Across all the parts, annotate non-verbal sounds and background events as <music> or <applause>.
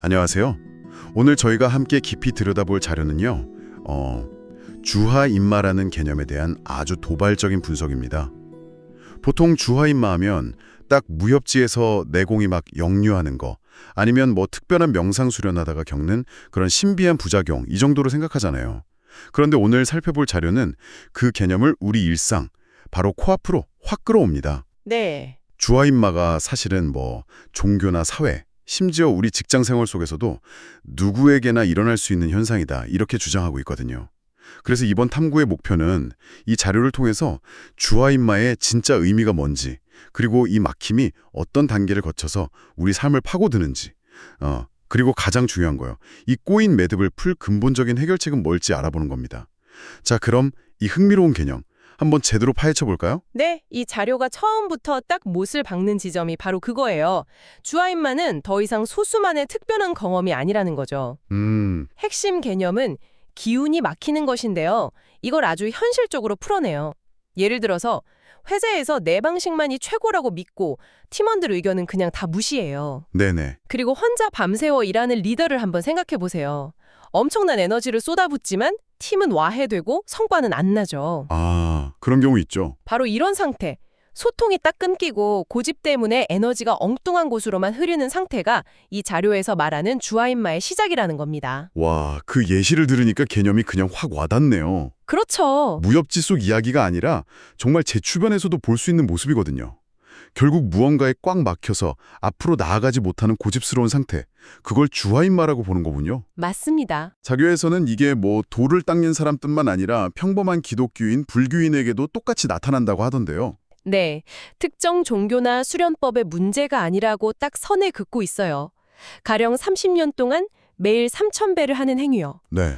안녕하세요. 오늘 저희가 함께 깊이 들여다볼 자료는요. 어, 주하 인마라는 개념에 대한 아주 도발적인 분석입니다. 보통 주하 인마 하면 딱 무협지에서 내공이 막 역류하는 거 아니면 뭐 특별한 명상 수련하다가 겪는 그런 신비한 부작용 이 정도로 생각하잖아요. 그런데 오늘 살펴볼 자료는 그 개념을 우리 일상 바로 코앞으로 확 끌어옵니다. 네. 주화인마가 사실은 뭐 종교나 사회, 심지어 우리 직장 생활 속에서도 누구에게나 일어날 수 있는 현상이다 이렇게 주장하고 있거든요. 그래서 이번 탐구의 목표는 이 자료를 통해서 주화인마의 진짜 의미가 뭔지 그리고 이 막힘이 어떤 단계를 거쳐서 우리 삶을 파고드는지 어, 그리고 가장 중요한 거요. 이 꼬인 매듭을 풀 근본적인 해결책은 뭘지 알아보는 겁니다. 자 그럼 이 흥미로운 개념 한번 제대로 파헤쳐 볼까요? 네, 이 자료가 처음부터 딱 못을 박는 지점이 바로 그거예요. 주아인마는 더 이상 소수만의 특별한 경험이 아니라는 거죠. 음, 핵심 개념은 기운이 막히는 것인데요. 이걸 아주 현실적으로 풀어내요. 예를 들어서 회사에서 내 방식만이 최고라고 믿고 팀원들 의견은 그냥 다 무시해요. 네네. 그리고 혼자 밤새워 일하는 리더를 한번 생각해 보세요. 엄청난 에너지를 쏟아붓지만 팀은 와해되고 성과는 안 나죠. 아, 그런 경우 있죠. 바로 이런 상태. 소통이 딱 끊기고 고집 때문에 에너지가 엉뚱한 곳으로만 흐르는 상태가 이 자료에서 말하는 주아인마의 시작이라는 겁니다. 와, 그 예시를 들으니까 개념이 그냥 확 와닿네요. 그렇죠. 무협지 속 이야기가 아니라 정말 제 주변에서도 볼 수 있는 모습이거든요. 결국 무언가에 꽉 막혀서 앞으로 나아가지 못하는 고집스러운 상태, 그걸 주화인마라고 보는 거군요. 맞습니다. 자교에서는 이게 뭐 돌을 닦는 사람 뿐만 아니라 평범한 기독교인, 불교인에게도 똑같이 나타난다고 하던데요. 네. 특정 종교나 수련법의 문제가 아니라고 딱 선에 긋고 있어요. 가령 30년 동안 매일 3,000배를 하는 행위요. 네.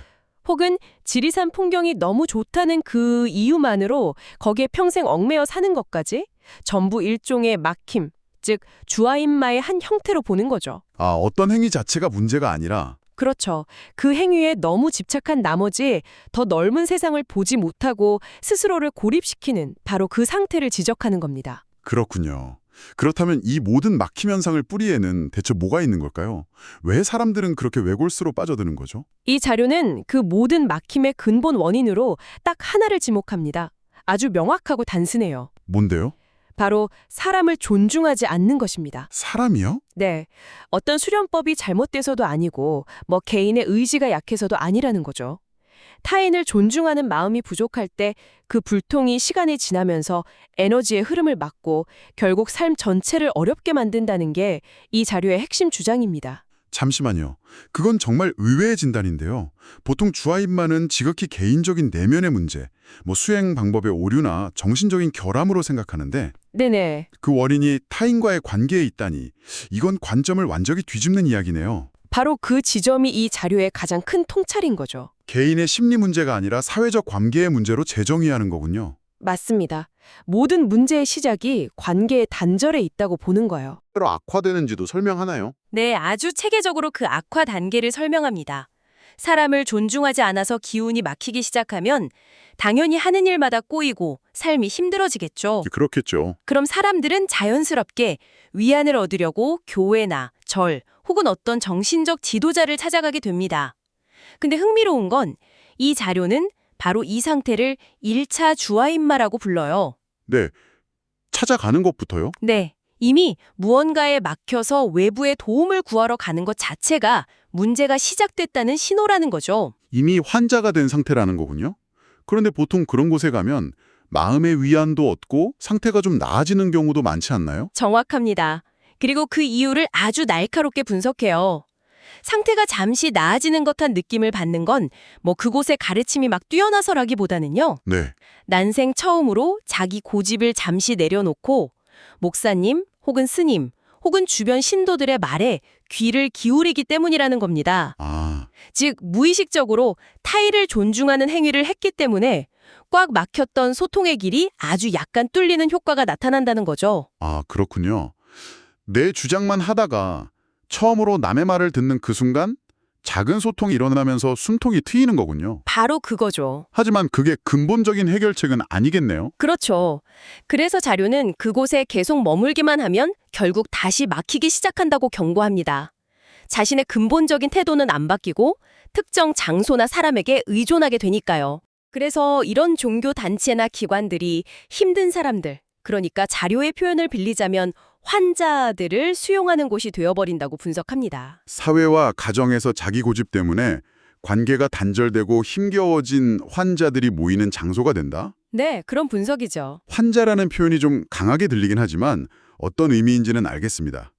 혹은 지리산 풍경이 너무 좋다는 그 이유만으로 거기에 평생 얽매여 사는 것까지 전부 일종의 막힘, 즉 주아인마의 한 형태로 보는 거죠. 아, 어떤 행위 자체가 문제가 아니라 그렇죠. 그 행위에 너무 집착한 나머지 더 넓은 세상을 보지 못하고 스스로를 고립시키는 바로 그 상태를 지적하는 겁니다. 그렇군요. 그렇다면 이 모든 막힘 현상을 뿌리에는 대체 뭐가 있는 걸까요? 왜 사람들은 그렇게 외골수로 빠져드는 거죠? 이 자료는 그 모든 막힘의 근본 원인으로 딱 하나를 지목합니다. 아주 명확하고 단순해요. 뭔데요? 바로 사람을 존중하지 않는 것입니다. 사람이요? 네. 어떤 수련법이 잘못돼서도 아니고 뭐 개인의 의지가 약해서도 아니라는 거죠. 타인을 존중하는 마음이 부족할 때 그 불통이 시간이 지나면서 에너지의 흐름을 막고 결국 삶 전체를 어렵게 만든다는 게 이 자료의 핵심 주장입니다. 잠시만요. 그건 정말 의외의 진단인데요. 보통 주아인마는 지극히 개인적인 내면의 문제, 뭐 수행 방법의 오류나 정신적인 결함으로 생각하는데 네네. 그 원인이 타인과의 관계에 있다니 이건 관점을 완전히 뒤집는 이야기네요. 바로 그 지점이 이 자료의 가장 큰 통찰인 거죠. 개인의 심리 문제가 아니라 사회적 관계의 문제로 재정의하는 거군요. 맞습니다. 모든 문제의 시작이 관계의 단절에 있다고 보는 거예요. 로 악화되는지도 설명하나요? 네, 아주 체계적으로 그 악화 단계를 설명합니다. 사람을 존중하지 않아서 기운이 막히기 시작하면 당연히 하는 일마다 꼬이고 삶이 힘들어지겠죠. 그렇겠죠. 그럼 사람들은 자연스럽게 위안을 얻으려고 교회나 절 혹은 어떤 정신적 지도자를 찾아가게 됩니다. 근데 흥미로운 건 이 자료는 바로 이 상태를 1차 주아인마라고 불러요. 네. 찾아가는 것부터요? 네. 이미 무언가에 막혀서 외부의 도움을 구하러 가는 것 자체가 문제가 시작됐다는 신호라는 거죠. 이미 환자가 된 상태라는 거군요. 그런데 보통 그런 곳에 가면 마음의 위안도 얻고 상태가 좀 나아지는 경우도 많지 않나요? 정확합니다. 그리고 그 이유를 아주 날카롭게 분석해요. 상태가 잠시 나아지는 듯한 느낌을 받는 건 뭐 그곳의 가르침이 막 뛰어나서라기보다는요. 네. 난생 처음으로 자기 고집을 잠시 내려놓고 목사님 혹은 스님 혹은 주변 신도들의 말에 귀를 기울이기 때문이라는 겁니다. 아, 즉 무의식적으로 타인을 존중하는 행위를 했기 때문에 꽉 막혔던 소통의 길이 아주 약간 뚫리는 효과가 나타난다는 거죠. 아, 그렇군요. 내 주장만 하다가 처음으로 남의 말을 듣는 그 순간 작은 소통이 일어나면서 숨통이 트이는 거군요. 바로 그거죠. 하지만 그게 근본적인 해결책은 아니겠네요. 그렇죠. 그래서 자료는 그곳에 계속 머물기만 하면 결국 다시 막히기 시작한다고 경고합니다. 자신의 근본적인 태도는 안 바뀌고 특정 장소나 사람에게 의존하게 되니까요. 그래서 이런 종교 단체나 기관들이 힘든 사람들, 그러니까 자료의 표현을 빌리자면 환자들을 수용하는 곳이 되어버린다고 분석합니다. 사회와 가정에서 자기 고집 때문에 관계가 단절되고 힘겨워진 환자들이 모이는 장소가 된다? 네, 그런 분석이죠. 환자라는 표현이 좀 강하게 들리긴 하지만 어떤 의미인지는 알겠습니다.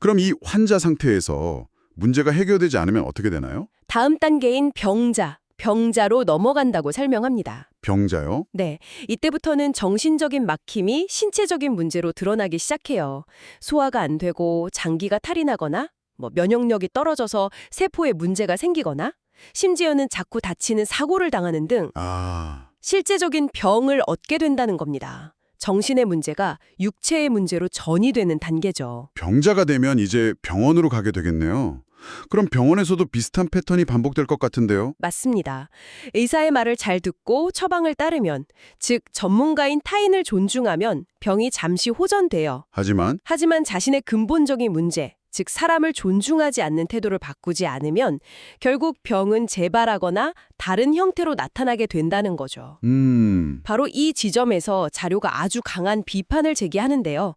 그럼 이 환자 상태에서 문제가 해결되지 않으면 어떻게 되나요? 다음 단계인 병자, 병자로 넘어간다고 설명합니다. 병자요? 네, 이때부터는 정신적인 막힘이 신체적인 문제로 드러나기 시작해요. 소화가 안 되고 장기가 탈이 나거나 뭐 면역력이 떨어져서 세포에 문제가 생기거나 심지어는 자꾸 다치는 사고를 당하는 등 아, 실제적인 병을 얻게 된다는 겁니다. 정신의 문제가 육체의 문제로 전이되는 단계죠. 병자가 되면 이제 병원으로 가게 되겠네요. 그럼 병원에서도 비슷한 패턴이 반복될 것 같은데요? 맞습니다. 의사의 말을 잘 듣고 처방을 따르면, 즉 전문가인 타인을 존중하면 병이 잠시 호전돼요. 하지만 하지만 자신의 근본적인 문제, 즉 사람을 존중하지 않는 태도를 바꾸지 않으면 결국 병은 재발하거나 다른 형태로 나타나게 된다는 거죠. 음, 바로 이 지점에서 자료가 아주 강한 비판을 제기하는데요.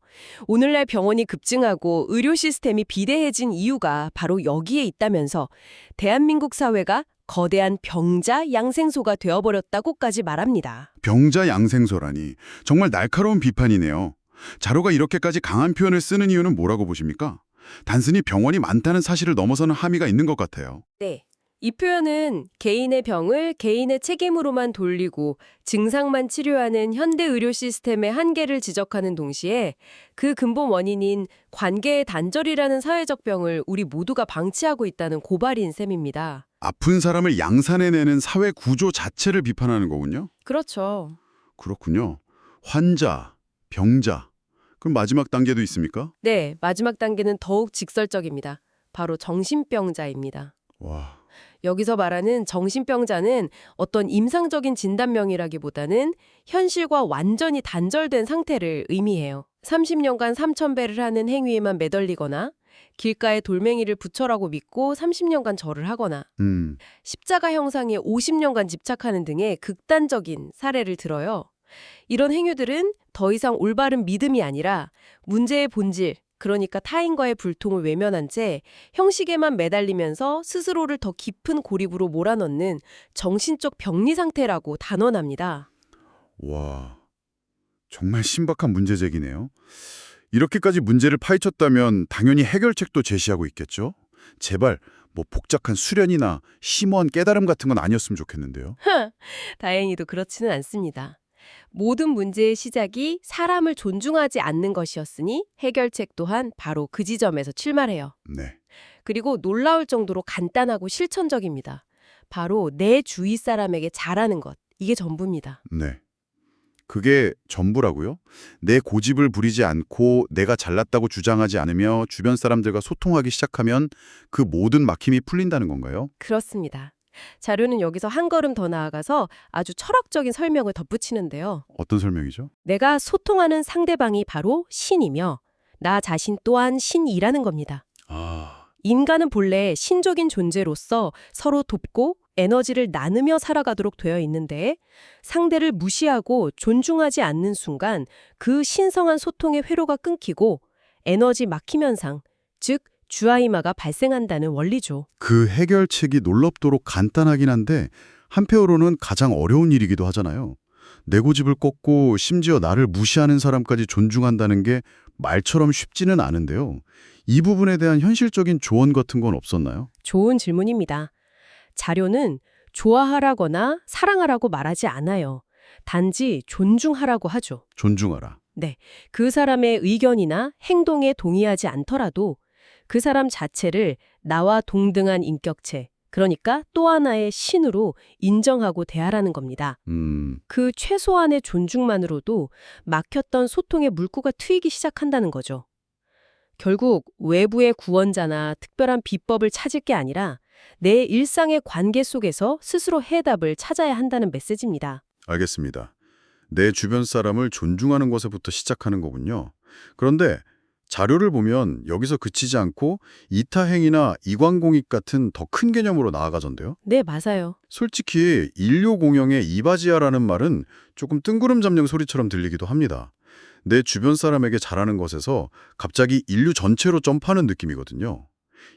오늘날 병원이 급증하고 의료 시스템이 비대해진 이유가 바로 여기에 있다면서 대한민국 사회가 거대한 병자 양생소가 되어버렸다고까지 말합니다. 병자 양생소라니 정말 날카로운 비판이네요. 자료가 이렇게까지 강한 표현을 쓰는 이유는 뭐라고 보십니까? 단순히 병원이 많다는 사실을 넘어서는 함의가 있는 것 같아요. 네. 이 표현은 개인의 병을 개인의 책임으로만 돌리고 증상만 치료하는 현대 의료 시스템의 한계를 지적하는 동시에 그 근본 원인인 관계의 단절이라는 사회적 병을 우리 모두가 방치하고 있다는 고발인 셈입니다. 아픈 사람을 양산해내는 사회 구조 자체를 비판하는 거군요. 그렇죠. 그렇군요. 환자, 병자. 그럼 마지막 단계도 있습니까? 네, 마지막 단계는 더욱 직설적입니다. 바로 정신병자입니다. 와, 여기서 말하는 정신병자는 어떤 임상적인 진단명이라기보다는 현실과 완전히 단절된 상태를 의미해요. 30년간 3,000배를 하는 행위에만 매달리거나 길가에 돌멩이를 부처라고 믿고 30년간 절을 하거나 음, 십자가 형상에 50년간 집착하는 등의 극단적인 사례를 들어요. 이런 행위들은 더 이상 올바른 믿음이 아니라 문제의 본질, 그러니까 타인과의 불통을 외면한 채 형식에만 매달리면서 스스로를 더 깊은 고립으로 몰아넣는 정신적 병리 상태라고 단언합니다. 와, 정말 신박한 문제 제기네요. 이렇게까지 문제를 파헤쳤다면 당연히 해결책도 제시하고 있겠죠? 제발 뭐 복잡한 수련이나 심오한 깨달음 같은 건 아니었으면 좋겠는데요. <laughs> 다행히도 그렇지는 않습니다. 모든 문제의 시작이 사람을 존중하지 않는 것이었으니 해결책 또한 바로 그 지점에서 출발해요. 네. 그리고 놀라울 정도로 간단하고 실천적입니다. 바로 내 주위 사람에게 잘하는 것. 이게 전부입니다. 네. 그게 전부라고요? 내 고집을 부리지 않고 내가 잘났다고 주장하지 않으며 주변 사람들과 소통하기 시작하면 그 모든 막힘이 풀린다는 건가요? 그렇습니다. 자료는 여기서 한 걸음 더 나아가서 아주 철학적인 설명을 덧붙이는데요. 어떤 설명이죠? 내가 소통하는 상대방이 바로 신이며 나 자신 또한 신이라는 겁니다. 아, 인간은 본래 신적인 존재로서 서로 돕고 에너지를 나누며 살아가도록 되어 있는데 상대를 무시하고 존중하지 않는 순간 그 신성한 소통의 회로가 끊기고 에너지 막힘 현상, 즉 주아이마가 발생한다는 원리죠. 그 해결책이 놀랍도록 간단하긴 한데 한편으로는 가장 어려운 일이기도 하잖아요. 내 고집을 꺾고 심지어 나를 무시하는 사람까지 존중한다는 게 말처럼 쉽지는 않은데요. 이 부분에 대한 현실적인 조언 같은 건 없었나요? 좋은 질문입니다. 자료는 좋아하라거나 사랑하라고 말하지 않아요. 단지 존중하라고 하죠. 존중하라. 그 사람의 의견이나 행동에 동의하지 않더라도 그 사람 자체를 나와 동등한 인격체, 그러니까 또 하나의 신으로 인정하고 대하라는 겁니다. 음, 그 최소한의 존중만으로도 막혔던 소통의 물꼬가 트이기 시작한다는 거죠. 결국 외부의 구원자나 특별한 비법을 찾을 게 아니라 내 일상의 관계 속에서 스스로 해답을 찾아야 한다는 메시지입니다. 알겠습니다. 내 주변 사람을 존중하는 것에부터 시작하는 거군요. 그런데 자료를 보면 여기서 그치지 않고 이타행이나 이광공익 같은 더 큰 개념으로 나아가던데요. 네, 맞아요. 솔직히 인류 공영의 이바지아라는 말은 조금 뜬구름 잡는 소리처럼 들리기도 합니다. 내 주변 사람에게 잘하는 것에서 갑자기 인류 전체로 점프하는 느낌이거든요.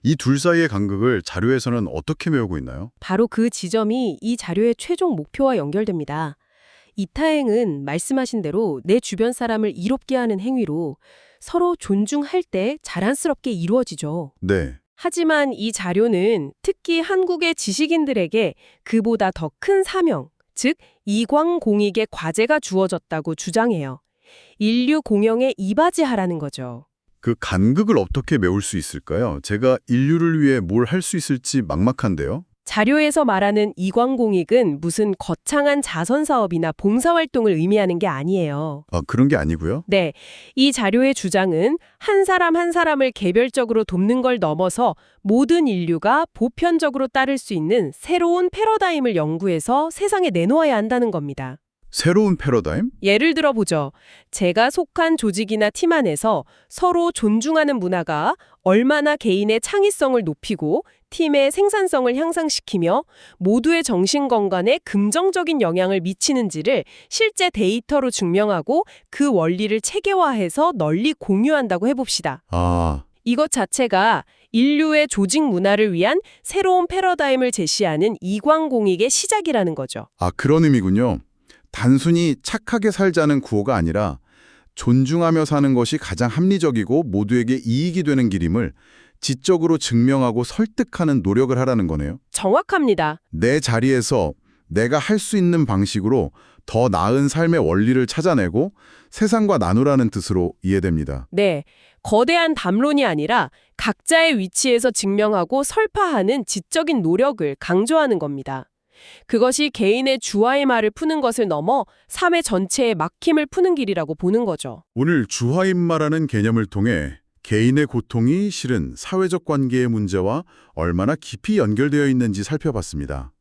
이 둘 사이의 간극을 자료에서는 어떻게 메우고 있나요? 바로 그 지점이 이 자료의 최종 목표와 연결됩니다. 이타행은 말씀하신 대로 내 주변 사람을 이롭게 하는 행위로 서로 존중할 때 자랑스럽게 이루어지죠. 네. 하지만 이 자료는 특히 한국의 지식인들에게 그보다 더 큰 사명, 즉 이광공익의 과제가 주어졌다고 주장해요. 인류 공영에 이바지하라는 거죠. 그 간극을 어떻게 메울 수 있을까요? 제가 인류를 위해 뭘 할 수 있을지 막막한데요. 자료에서 말하는 이광공익은 무슨 거창한 자선 사업이나 봉사 활동을 의미하는 게 아니에요. 아, 그런 게 아니고요. 네, 이 자료의 주장은 한 사람 한 사람을 개별적으로 돕는 걸 넘어서 모든 인류가 보편적으로 따를 수 있는 새로운 패러다임을 연구해서 세상에 내놓아야 한다는 겁니다. 새로운 패러다임? 예를 들어 보죠. 제가 속한 조직이나 팀 안에서 서로 존중하는 문화가 얼마나 개인의 창의성을 높이고 팀의 생산성을 향상시키며 모두의 정신 건강에 긍정적인 영향을 미치는지를 실제 데이터로 증명하고 그 원리를 체계화해서 널리 공유한다고 해봅시다. 아, 이것 자체가 인류의 조직 문화를 위한 새로운 패러다임을 제시하는 이광공익의 시작이라는 거죠. 아 그런 의미군요. 단순히 착하게 살자는 구호가 아니라 존중하며 사는 것이 가장 합리적이고 모두에게 이익이 되는 길임을 지적으로 증명하고 설득하는 노력을 하라는 거네요. 정확합니다. 내 자리에서 내가 할 수 있는 방식으로 더 나은 삶의 원리를 찾아내고 세상과 나누라는 뜻으로 이해됩니다. 네, 거대한 담론이 아니라 각자의 위치에서 증명하고 설파하는 지적인 노력을 강조하는 겁니다. 그것이 개인의 주화의 말을 푸는 것을 넘어 삶의 전체의 막힘을 푸는 길이라고 보는 거죠. 오늘 주화인마라는 개념을 통해 개인의 고통이 실은 사회적 관계의 문제와 얼마나 깊이 연결되어 있는지 살펴봤습니다.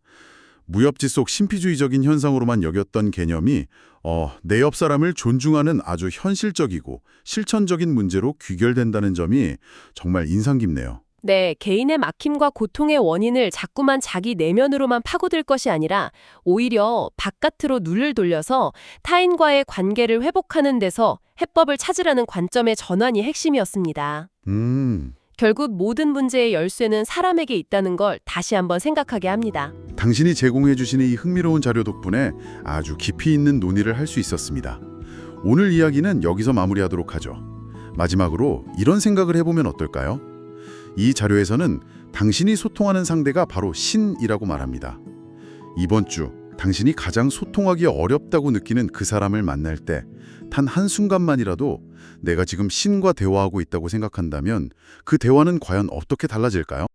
무협지 속 신피주의적인 현상으로만 여겼던 개념이 어, 내 옆 사람을 존중하는 아주 현실적이고 실천적인 문제로 귀결된다는 점이 정말 인상 깊네요. 네, 개인의 막힘과 고통의 원인을 자꾸만 자기 내면으로만 파고들 것이 아니라 오히려 바깥으로 눈을 돌려서 타인과의 관계를 회복하는 데서 해법을 찾으라는 관점의 전환이 핵심이었습니다. 음, 결국 모든 문제의 열쇠는 사람에게 있다는 걸 다시 한번 생각하게 합니다. 당신이 제공해 주시는 이 흥미로운 자료 덕분에 아주 깊이 있는 논의를 할 수 있었습니다. 오늘 이야기는 여기서 마무리하도록 하죠. 마지막으로 이런 생각을 해보면 어떨까요? 이 자료에서는 당신이 소통하는 상대가 바로 신이라고 말합니다. 이번 주 당신이 가장 소통하기 어렵다고 느끼는 그 사람을 만날 때 단 한순간만이라도 내가 지금 신과 대화하고 있다고 생각한다면 그 대화는 과연 어떻게 달라질까요?